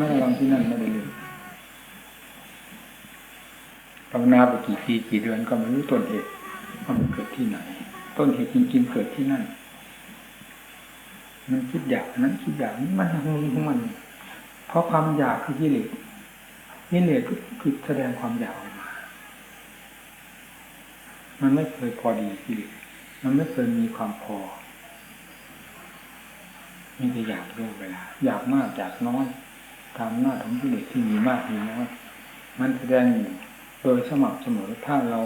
ไม่ระวังที่นั่นไม่ได้เลยภาวนาไปกี่ปีกี่เดือนก็ไม่รู้ต้นเหตุว่ามันเกิดที่ไหน ต้นเหตุจริงๆเกิดที่นั่น มันคิดอยากนั้นคิดอยากนี้มันมีของมัน เพราะความอยากคือกิเลสกิเลสคือแสดงความอยากออกมา มันไม่เคยพอดีกิเลสมันไม่เคยมีความพอมีแต่อยากเรื่องเวลาอยากมากอยากน้อย ตามหน้าของกิเลสที่มีมากมีน้อยมันแสดงอยู่โดยสม่ำเสมอถ้าเรา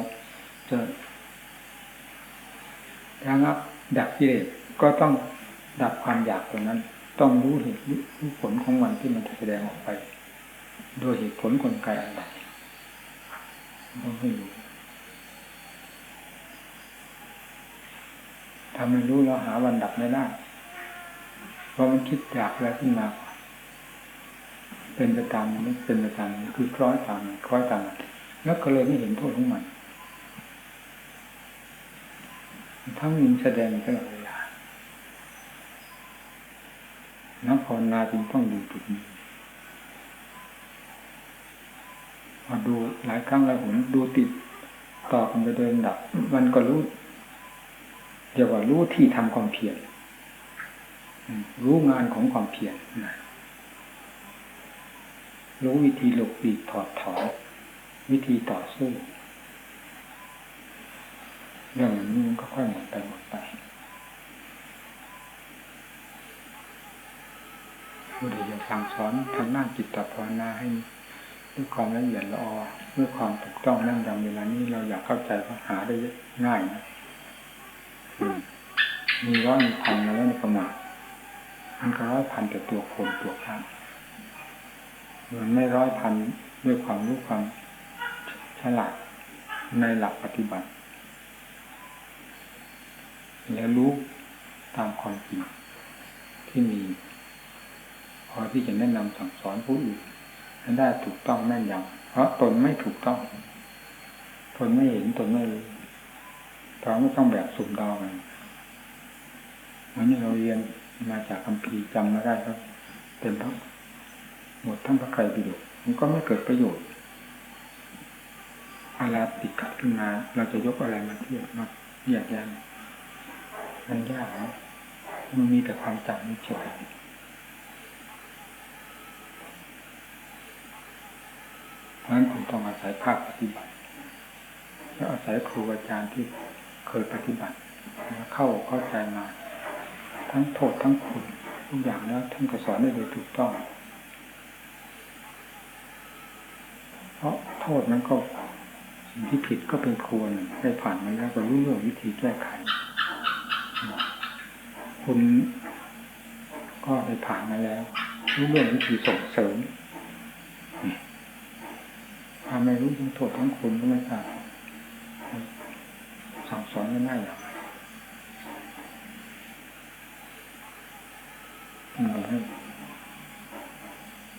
จะระงับดับกิเลสก็ต้องดับความอยากตรงนั้น ต้องรู้เหตุรู้ผลของมันที่มันแสดงออกไป โดยเหตุผลกลไกอะไรต้องให้รู้ถ้าไม่รู้เราหาวันดับไม่ได้เพราะมันคิดอยากอะไรขึ้นมา เป็นไปตามมันเป็นไปตามมันคือคล้อยตามคล้อยตามแล้วก็เลยไม่เห็นโทษของมันทั้งมีแสดงตลอดเวลานักภาวนาจึงต้องดูจุดนี้มาดูหลายครั้งหลายหนดูติดต่อกันไปโดยลำดับ มันก็รู้เรียกว่ารู้ที่ทำความเพียรรู้งานของความเพียร รู้วิธีหลบปีกถอดถอนวิธีต่อสู้เรื่องนี้มันก็ค่อยหมดไปหมดไปผู้ใดจะสั่งสอนทางหน้าจิตตภาวนาให้ด้วยความละเอียดละออด้วยความถูกต้องนั่งยำเวลานี้เราอยากเข้าใจก็หาได้ง่ายนะมีร้อยมีพันมแล้วในประมาทมันก็ร้อยพันแต่ตัวคนตัวข้าง ไม่ร้อยพันด้วยความรู้ความฉลาดในหลักปฏิบัติ และรู้ตามความจริงที่มี พอที่จะแนะนำสั่งสอนผู้อื่นให้ได้ถูกต้องแม่นยำเพราะตนไม่ถูกต้อง ตนไม่เห็นตนไม่รู้เราไม่ต้องแบบสุ่มดาวกันเหมือนเราเรียนมาจากคำพีจำมาได้ครับเป็นทั้ง หมดทั้งพระไตรปิฎกมันก็ไม่เกิดประโยชน์อะไรติดขัดขึ้นมา เราจะยกอะไรมาเทียบมาแยกแยะมันยากนะมันมีแต่ความจำเฉยเพราะฉะนั้นผมต้องอาศัยภาคปฏิบัติ แล้วอาศัยครูอาจารย์ที่เคยปฏิบัติเข้าเข้าใจมา ทั้งโทษทั้งคุณทุกอย่างแล้วท่านก็สอนได้โดยถูกต้อง เพราะ โทษนั้นก็สิ่งที่ผิดก็เป็นครูหนึ่งได้ผ่านมาแล้วก็รู้เรื่องวิธีแก้ไข คุณก็ได้ผ่านมาแล้ว รู้เรื่องวิธีส่งเสริมถ้าไม่รู้ทั้งโทษทั้งคุณก็ไม่ทราบสั่งสอนไม่ได้หรอก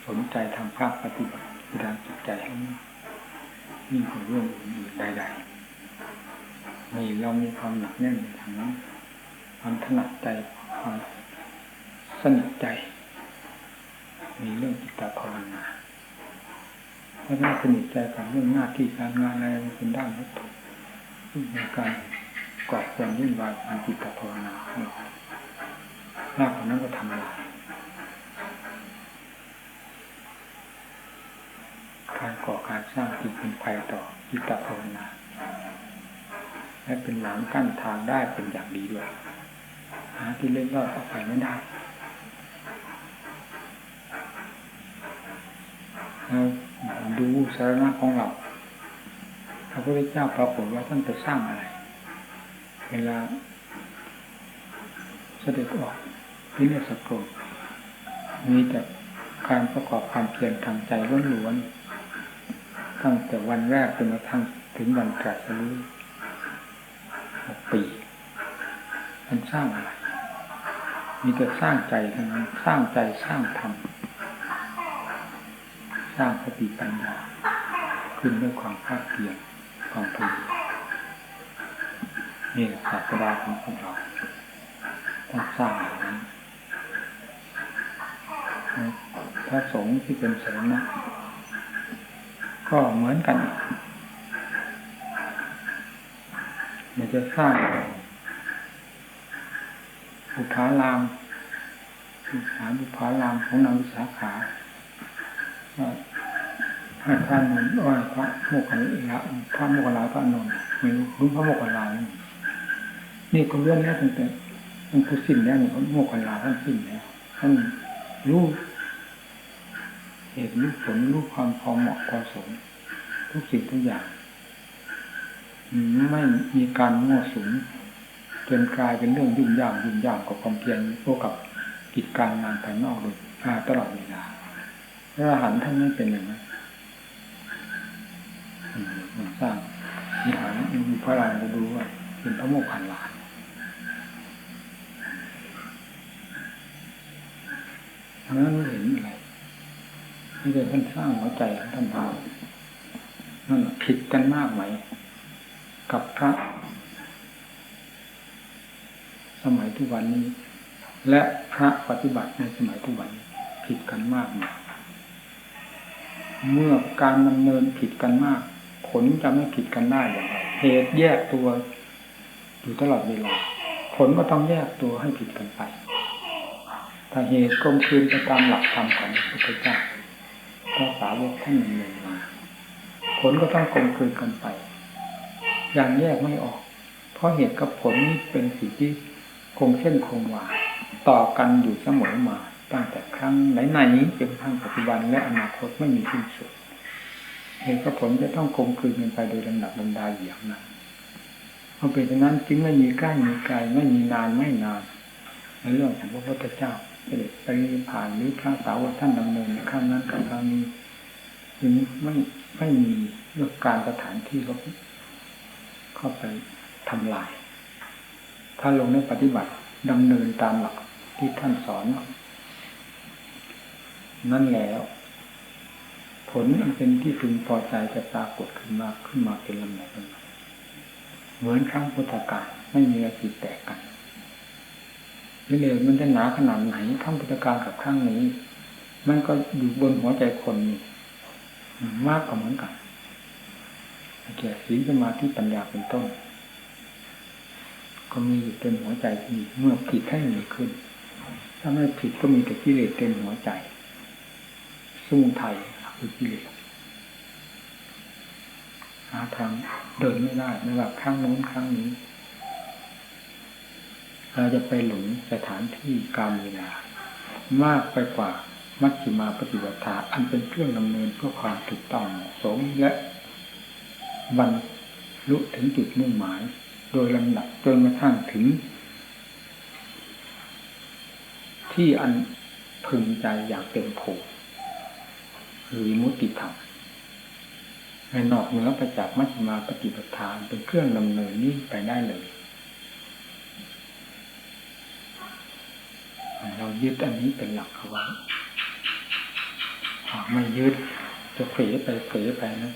สนใจทำภาคปฏิบัติทางจิตใจให้ นี่คือเรื่องอื่นใดๆมีเรามีความหนักแน่นทางนั้นความถนัดใจความสนิทใจมีเรื่องจิตภาวนาถ้าไม่สนิทใจกับเรื่องหน้าที่การงานอะไรเป็นด้านวัตถุในการกอดความยุ่งวายทางจิตภาวนาหน้าของนั้นก็ทำอะไร การก่อการสร้างจิตเป็นภัยต่อจิตภาวนาและเป็นหลังกั้นทางได้เป็นอย่างดีด้วยหาที่เล่นรอดออกไปไม่ได้ดูสาระของเราพระพุทธเจ้าปรากฏว่าท่านจะสร้างอะไร เวลาเสด็จออกพิเนสโกมีแต่การประกอบความเพียรทางใจล้วนๆ ตั้งแต่วันแรกจนกระทั่งถึงวันตรัสรู้หกปีมันสร้างอะไรมีแต่สร้างใจทั้งนั้นสร้างใจสร้างธรรมสร้างสติปัญญาขึ้นด้วยความภาคเพียรความเพียรนี่แหละศาสดาของพวกเราต้องสร้างอย่างนี้พระสงฆ์ที่เป็นสาระ ก็เหมือนกันมันจะสร้างบุพารามบุพาบุพารามของนางวิสาขาให้พระนนท์อ้อยพระโมกขลาพระโมกขลาพระนนท์ไม่รู้รู้พระโมกขลานี่ก็เรื่องนี้ตั้งแต่มันคือสิ้นแล้วนี่พระโมกขลาท่านสิ้นแล้วท่านรู้ เหตุรู้ผลรู้ความพอเหมาะพอสมทุกสิ่งทุกอย่าง ไม่มีการมั่วสุมจนกลายเป็นเรื่องยุ่งยากยุ่งยากกับความเพียรพวกกับกิจการงานภายนอกโดยตลอดเวลาพระอรหันต์ท่านไม่เป็นอย่างนั้นมันสร้างวิหารมีพระรามจะดูว่าเป็นพระโมกขันลานทั้งนั้นไม่เห็นอะไร ไม่ได้ท่านสร้างหัวใจท่านทำนั่นผิดกันมากไหม กับพระ สมัยทุกวันนี้ และพระปฏิบัติในสมัยทุกวันผิดกันมากไหมเมื่อการดำเนินผิดกันมาก ผลจะไม่ผิดกันได้อย่างไรเหตุแยกตัวอยู่ตลอดเวลาผลก็ต้องแยกตัวให้ผิดกันไปถ้าเหตุกลมคืนไปตามหลักธรรมของพระพุทธเจ้า พระสาวกท่านดำเนินมา ผลก็ต้องกลมคืนกันไป อย่างแยกไม่ออก เพราะเหตุกับผลนี้เป็นสิ่งที่คงเส้นคงวาต่อกันอยู่เสมอมาตั้งแต่ครั้งไหนๆจนทั้งปัจจุบันและอนาคตไม่มีสิ้นสุดเหตุกับผลจะต้องคงคืนกันไปโดยลำดับลำดาอย่างนั้นเพราะเป็นฉะนั้นจึงไม่มีใกล้มีไกลไม่มีนานไม่นานในเรื่องของพระพุทธเจ้า เสด็จไปผ่านหรือพระสาวกท่านดำเนินครั้งนั้นกับครั้งนี้จึงไม่ไม่มีเรื่องการสถานที่เขาเข้าไปทำลาย ถ้าลงในปฏิบัติดำเนินตามหลักที่ท่านสอน นั่นแล้ว ผลอันเป็นที่พึงพอใจจะปรากฏขึ้นมาขึ้นมาเป็นลำดับเหมือนครั้งพุทธกาลไม่มีอะไรผิดแตกกัน นี่เลยมันจะหนาขนาดไหนครั้งพุทธกาลกับครั้งนี้ มันก็อยู่บนหัวใจคนนี่มากกว่าเหมือนกันเกี่ยวศีลสมาธิปัญญาเป็นต้น ก็มีอยู่เต็มหัวใจที่เมื่อผิดให้มีขึ้น ถ้าไม่ผิดก็มีแต่กิเลสเต็มหัวใจสุ่ไทยคือกิเลสหาทางเดินไม่ได้ไม่ว่าข้างโน้นข้างนี้ เราจะไปหลงสถานที่การเวลามากไปกว่ามัชฌิมาปฏิบัติาอันเป็นเครื่องดำเนินเพื่อความถูกต้องสมและบรรลุถึงจุดมุ่งหมาย โดยลำดับจนกระทั่งถึง ที่อันพึงใจอยางเต็มผูหรือมุติธรรมในนอกเหนือไปจากมัชฌิมาปฏิปทาเป็นเครื่องดำเนินนี้ไปได้เลย เรายึดอันนี้เป็นหลักเอาไว้ไม่ยึดจะเผลไปเผลไปนะ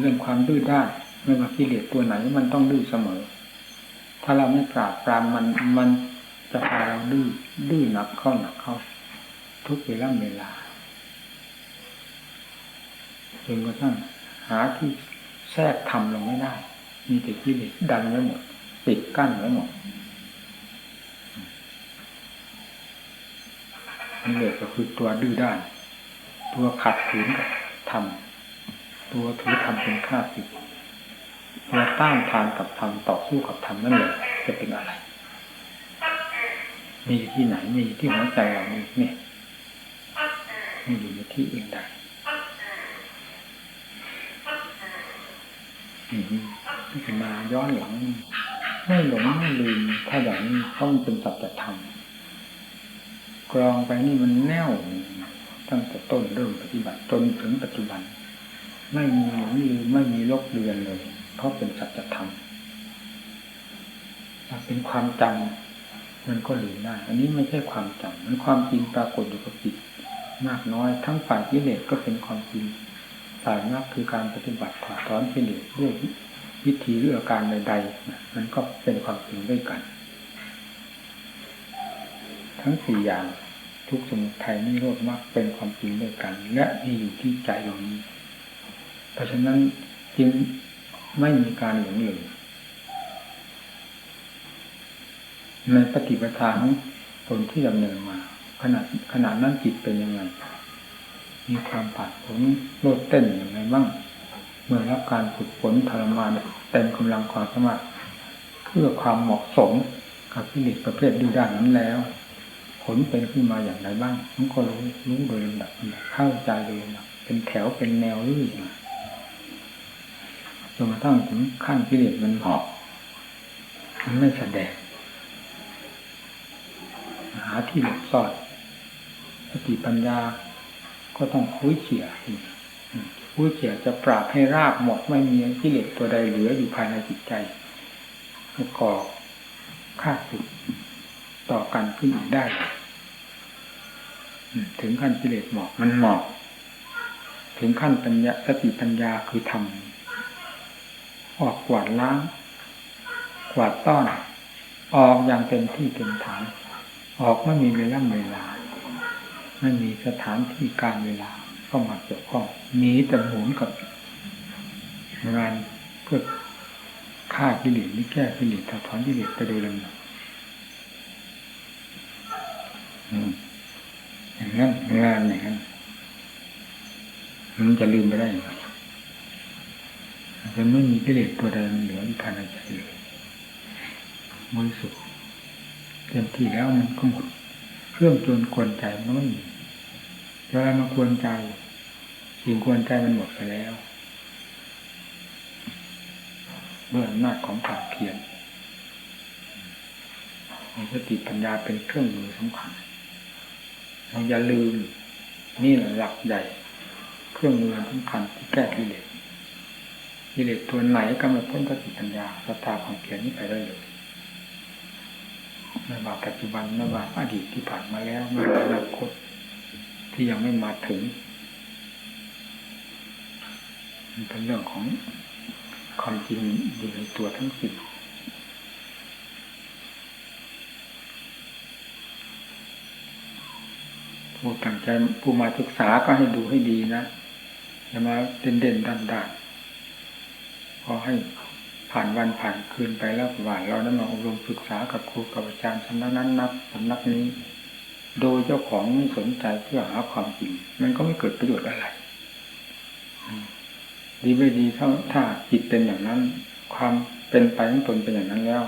เรื่องความดื้อด้านไม่ว่ากิเลสตัวไหนมันต้องดื้อเสมอ ถ้าเราไม่ปราบปรามมันมันจะพาเราดื้อดื้อหนักเข้าหนักเข้า ทุกเวลาเวลาจนกระทั่งหาที่แทรกทำลงไม่ได้ มีแต่กิเลสดันไว้หมดปิดกั้นไว้หมด นี่เลยก็คือตัวดื้อด้าน ตัวขัดขืนกับธรรมตัวถือธรรมเป็นข้าศึกตัวต้านทานกับธรรมต่อสู้กับธรรมนั่นเลยจะเป็นอะไร มีที่ไหนมีที่หัวใจเรานี่นี่มีอยู่ในที่อื่นใดพิจารณาย้อนหลังไม่หลงไม่ลืมถ้าอย่างนี้เพราะมันเป็นสัจธรรม กรองไปนี่มันแน่วตั้งแต่ต้นเริ่มปฏิบัติจนถึงปัจจุบัน ไม่มีหลงลืมไม่มีลบเลือนเลย เพราะเป็นสัจธรรมถ้าเป็นความจำมันก็ลืมได้ อันนี้ไม่ใช่ความจำมันความจริงปรากฏอยู่กับจิตมากน้อย ทั้งฝ่ายกิเลสก็เป็นความจริงฝ่ายนักคือการปฏิบัติถอดถอนกิเลสด้วยวิธีหรืออาการใดๆมันก็เป็นความจริงด้วยกัน ทั้งสี่อย่างทุกสมุทัยนิโรธมรรคเป็นความจริงด้วยกัน และมีอยู่ที่ใจดวงนี้ เพราะฉะนั้นจึงไม่มีการหลงเหลือในปฏิปทาของตนที่ดำเนินมาขนาดขนาดนั้นจิตเป็นยังไง มีความผัดผลโลดเต้นอย่างไรบ้าง เมื่อรับการฝึกฝนทรมานเต็มกำลังความสามารถเพื่อความเหมาะสมกับพิลิตประเภทดูด้านนั้นแล้ว ลเป็นขึ้นมาอย่างไรบ้างมันก็รู้รู้โดยลำดับเข้าใจโดยลำดับเป็นแถวเป็นแนวเรื่อยมาจนกระทั่งถึงขั้นพิเลตมันหอบมันไม่แสดงหาที่หลบซ่อนสติปัญญาก็ต้องคุ้ยเขี่ยคุ้ยเขี่ยจะปราบให้ราบหมดไม่มีกิเลสตัวใดเหลืออยู่ภายในจิตใจก่อฆ่าศึกต่อกันขึ้นอีกได้ ถึงขั้นกิเลสหมอกมันหมอก ถึงขั้นปัญญาสติปัญญาคือทำออกกวาดล้าง กวาดต้อน ออกอย่างเต็มที่เต็มฐาน ออกไม่มีเวลาเวลา ไม่มีสถานที่การเวลาเข้ามาเกี่ยวข้องมีแต่หมุนกับงานเพื่อฆ่ากิเลสนี่แก้กิเลสถอดถอนกิเลสไปโดยลำดับอย่าง นั้นงานอย่างนั้นมันจะลืมไปได้ยังไงจะไม่มีกิเลสตัวใดเหลือภายในใจเลยบริสุทธิ์เต็มที่แล้วมันก็หมดเครื่องจนกวนใจมันไม่มีจะอะไรมาควรใจสิ่งควรใจมันหมดไปแล้วเมื่ออำนาจของความเพียรมีสติปัญญาเป็นเครื่องมือสำคัญ เราอย่าลืม นี่แหละหลักใหญ่ เครื่องมือสำคัญที่แก้กิเลสกิเลสตัวไหนก็มาพ้นสติปัญญาสตาความเพียรนี้ไปได้เลยไม่ว่าปัจจุบันไม่ว่าอดีตที่ผ่านมาแล้วไม่ว่าอนาคตที่ยังไม่มาถึงมันเป็นเรื่องของความจริงอยู่ในตัวทั้งสิ้น ผู้ตั้งใจผู้มาศึกษาก็ให้ดูให้ดีนะอย่ามาเด่นเด่นดันดันพอให้ผ่านวันผ่านคืนไปแล้วว่าเราได้มาอบรมศึกษากับครูกับอาจารย์สำนักนั้นนับสำนักนี้ โดยเจ้าของไม่สนใจเพื่อหาความจริง มันก็ไม่เกิดประโยชน์อะไรดีไม่ดีถ้าถ้าจิตเป็นอย่างนั้น ความเป็นไปของตนเป็นอย่างนั้นแล้ว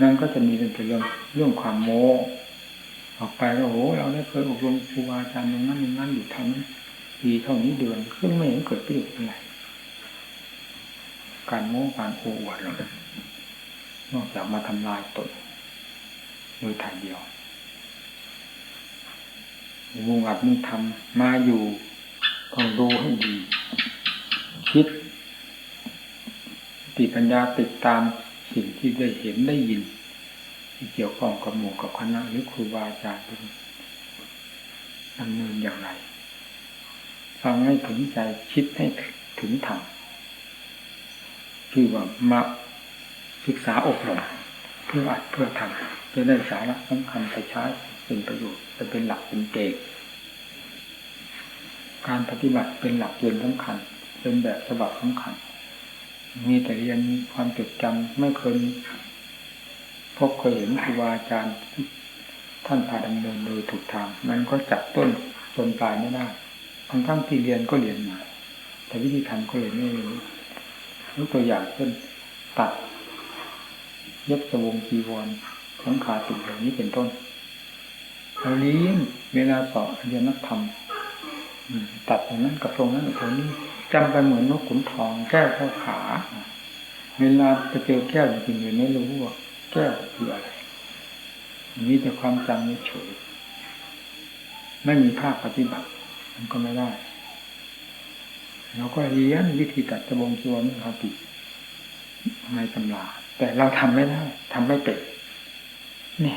นั่นก็จะมีเป็นเรื่องเรื่องความโม้ ออกไปแล้โอ้เราได้เคยอบรมครูอาจารย์อย่างนั้นอย่างนั้นอยู่ทำปีเท่านี้เดือนขึ้นไม่เห็นเกิดประโยชน์อะไรการโม้การโอ้อวดเรานอกจากมาทำลายตนโดยทางเดียวมุงอัดมุงทำมาอยู่ต้องดูให้ดี คิดติปัญญาติดตามสิ่งที่ได้เห็นได้ยิน ที่เกี่ยวข้องกับหมู่กับคณะหรือครูบาอาจารย์ดำเนินอย่างไร ฟังให้ถึงใจคิดให้ถึงธรรมคือว่ามาศึกษาอบรมเพื่ออัดเพื่อทำจะได้สาระสำคัญไปใช้เป็นประโยชน์จะเป็นหลักเป็นเกณฑ์การปฏิบัติเป็นหลักเกณฑ์สำคัญ เป็นแบบฉบับสำคัญ มีแต่เรียนความจดจำไม่เคย พบเคยเห็นครูบาอาจารย์ท่านพาดำเนินโดยถูกทาง มันก็จับต้นต้นปลายไม่ได้ทั้งทั้งที่เรียนก็เรียนมา แต่วิธีทำก็เลยไม่รู้ยกตัวอย่างเช่นตัด เย็บสวงจีวรสังขาติดอย่างนี้เป็นต้นเราเรียนเวลาสอบเรียนนักธรรมตัดตรงนั้นกับตรงนั้นตรงนี้จำไปเหมือนนกขุนทองแก้วเข้าขา เวลาไปเจอแก้วจริงๆไม่รู้ว่า แก้วคืออะไรมีแต่ความจำไม่เฉยไม่มีภาคปฏิบัติ มันก็ไม่ได้เราก็เรียนวิธีตัดตะบงชวนเขาติดในตำราแต่เราทำไม่ได้ทำไม่เป็นนี่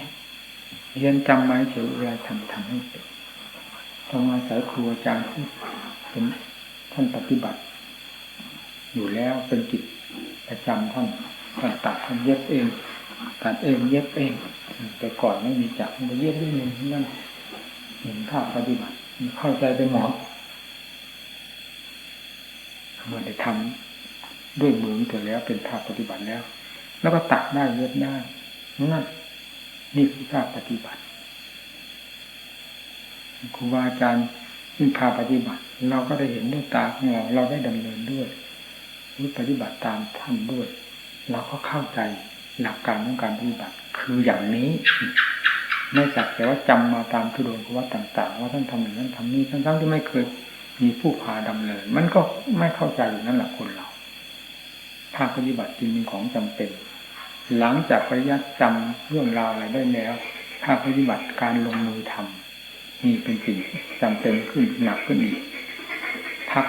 เรียนจำไว้เฉยเวลาทำทำให้เป็นต้องอาศัยครูอาจารย์ที่เป็นท่านปฏิบัติ อยู่แล้วเป็นกิจประจำท่านท่านตัดท่านเย็บเอง ตัดเองเย็บเอง แต่ก่อนไม่มีจักรมาเย็บด้วยมือนั่นเห็นภาพปฏิบัติเข้าใจไปหมดเมื่อได้ทำด้วยมือตัวแล้วเป็นภาพปฏิบัติแล้ว แล้วก็ตัดได้เลือดได้นั่นนี่คือภาพปฏิบัติครูบาอาจารย์ซึ่พาปฏิบัติ เราก็ได้เห็นด้วยตาของเราเราได้ดำเนินด้วยรือปฏิบัติตามท่านด้วย เราก็เข้าใจ หลักการของการปฏิบัติ คืออย่างนี้ไม่จักแต่ว่าจำมาตามทุดงวัดต่างๆ ว่าท่านทำอย่างนั้นทำนี้ทั้งๆที่ไม่เคยมีผู้พาดำเนิน มันก็ไม่เข้าใจอยู่นั่นแหละคนเราภาคปฏิบัติจึงมีของจำเป็น หลังจากปริยัติจำเรื่องราวอะไรได้แล้วภาคปฏิบัติการลงมือทำนี่เป็นสิ่งจำเป็นขึ้นหนักขึ้นอีกพัก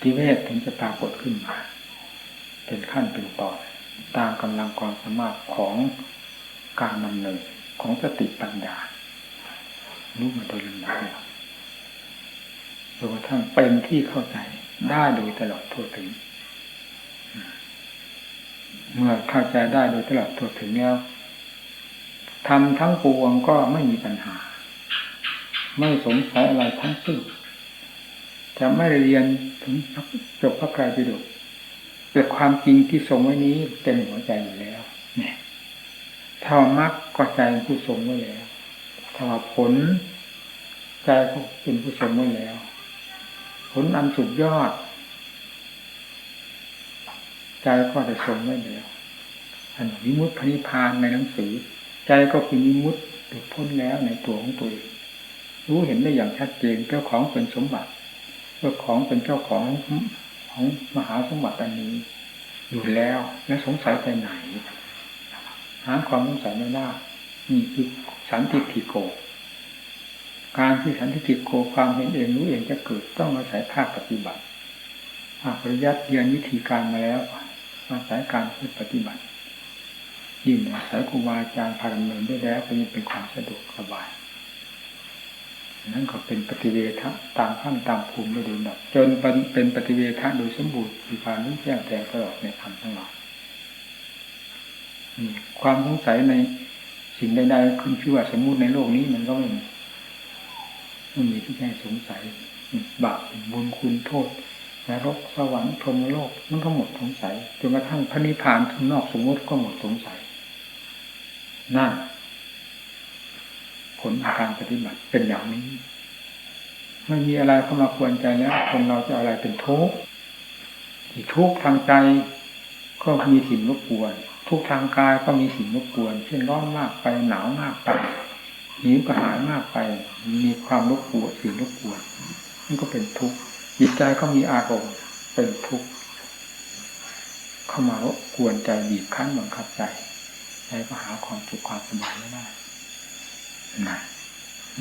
หนึ่งที่เวทถึงจะปรากฏขึ้นมา เป็นขั้นเป็นตอนตามกำลังความสามารถของการดำเนินของสติปัญญารู้มาโดยลำดับแล้วจนกระทั่งเป็นที่เข้าใจได้โดยตลอดทั่วถึง เมื่อเข้าใจได้โดยตลอดทั่วถึงแล้วทำทั้งปวงก็ไม่มีปัญหา ไม่สงสัยอะไรทั้งสิ้น จะไม่เรียนถึงจบพระไตรปิฎกแต่ความจริงที่ทรงไว้นี้เต็มหัวใจอยู่แล้วเนี่ยถ้ามักก็ใจผู้ทรงไว้แล้วถ้าผลใจก็เป็นผู้ทรงไว้แล้ว ผลอันสุดยอด ใจก็ได้ทรงไว้แล้วอันวิมุตติพนิพานในหนังสือ ใจก็เป็นวิมุตติหลุดพ้นแล้วในตัวของตัวเองรู้เห็นได้อย่างชัดเจนเจ้าของเป็นสมบัติ เจ้าของเป็นเจ้าของของมหาสมบัติอันนี้ อยู่แล้วแล้วสงสัยไปไหน หาความสงสัยไม่ได้นี่คือสันติทิโก การที่สันติทิโกความเห็นเองรู้เองจะเกิดต้องอาศัยภาคปฏิบัติภาคปริยัติเรียนวิธีการมาแล้วอาศัยการปฏิบัติยิ่งอาศัยครูบาอาจารย์พาดำเนินได้แล้วก็ยังเป็นความสะดวกสบาย นั่นก็เป็นปฏิเวทะตามขั้นตามภูมิไม่ดูดับจนเป็นปฏิเวทะโดยสมบูรณ์มีความรู้แจ้งแต่ตลอดในธรรมทั้งหลายความสงสัยในสิ่งใดๆขึ้นชื่อว่าสมมุติในโลกนี้มันก็ไม่มีไม่มีที่แค่สงสัยบาปบุญคุณโทษนรกสวรรค์พรหมโลกมันก็หมดสงสัยจนกระทั่งพระนิพพานข้างนอกสมมติก็หมดสงสัยนั่น ผลอาการปฏิบัติเป็นอย่างนี้ ไม่มีอะไรเข้ามาควรใจแล้วคนเราจะอะไรเป็นทุกข์ที่ทุกข์ทางใจก็มีสิ่งรบกวน ทุกทางกายก็มีสิ่งรบกวน เช่นร้อนมากไปหนาวมากไปหิวกระหายมากไป มีความรบกวนสิ่งรบกวนนั่นก็เป็นทุกข์จิตใจก็มีอารมณ์เป็นทุกข์เข้ามารบกวนใจบีบคั้นบังคับใจใจก็หาความสุขความสบายไม่ได้ นะ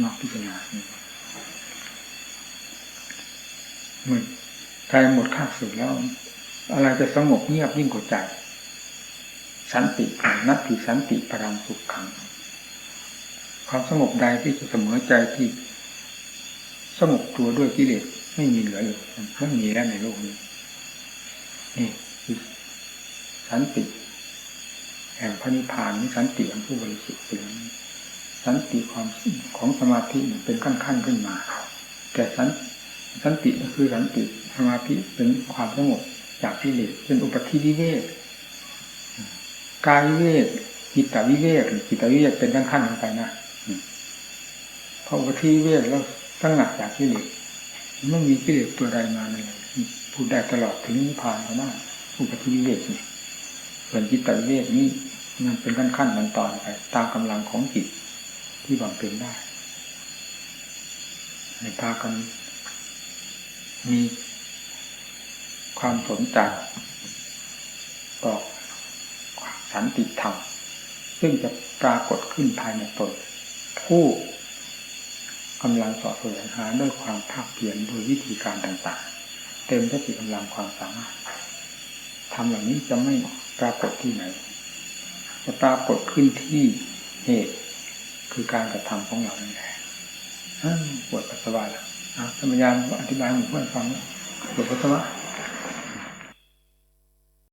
นอกพิจารณาเมื่อใจหมดค่าสุดแล้ว อะไรจะสงบเงียบยิ่งกว่าใจ สันตินัตติสันติปรังสุขขัง ความสงบใดที่จะเสมอใจที่สงบตัวด้วยกิเลสไม่มีเหลือเลยไม่มีแล้วในโลกนี้นี่คือสันติแห่งพระนิพพานนี่สันติของผู้บริสุทธิ์เป็น สันติความของสมาธิเป็นขั้นขั้นขึ้นมา แต่สันสันติก็คือสันติสมาธิเป็นความสงบจากกิเลสเป็นอุปธิวิเวกกายวิเวกจิตวิเวกจิตวิเวกเป็นขั้นขั้นลงไปนะพออุปธิวิเวกแล้วตั้งหนักจากกิเลสไม่มีกิเลสตัวใดมาเลยพูดได้ตลอดถึงนิพพานก็ได้อุปธิวิเวกนี่ส่วนจิตวิเวกนี่มันเป็นขั้นขั้นตอนตอนไปตามกำลังของจิต ที่บำเพ็ญได้ในพากันมีความสนใจต่อสันติธรรม ซึ่งจะปรากฏขึ้นภายในตนผู้กำลังสอบสวนหาด้วยความภาคเพียรโดยวิธีการต่างๆ เต็มสติกำลังความสามารถทำเหล่านี้จะไม่ปรากฏที่ไหน จะปรากฏขึ้นที่เหตุ คือการกระทำของเรานั่นแหละปวดปัสสาวะแล้วธรรมยานอธิบายให้เพื่อนฟังปวดปัสสาวะ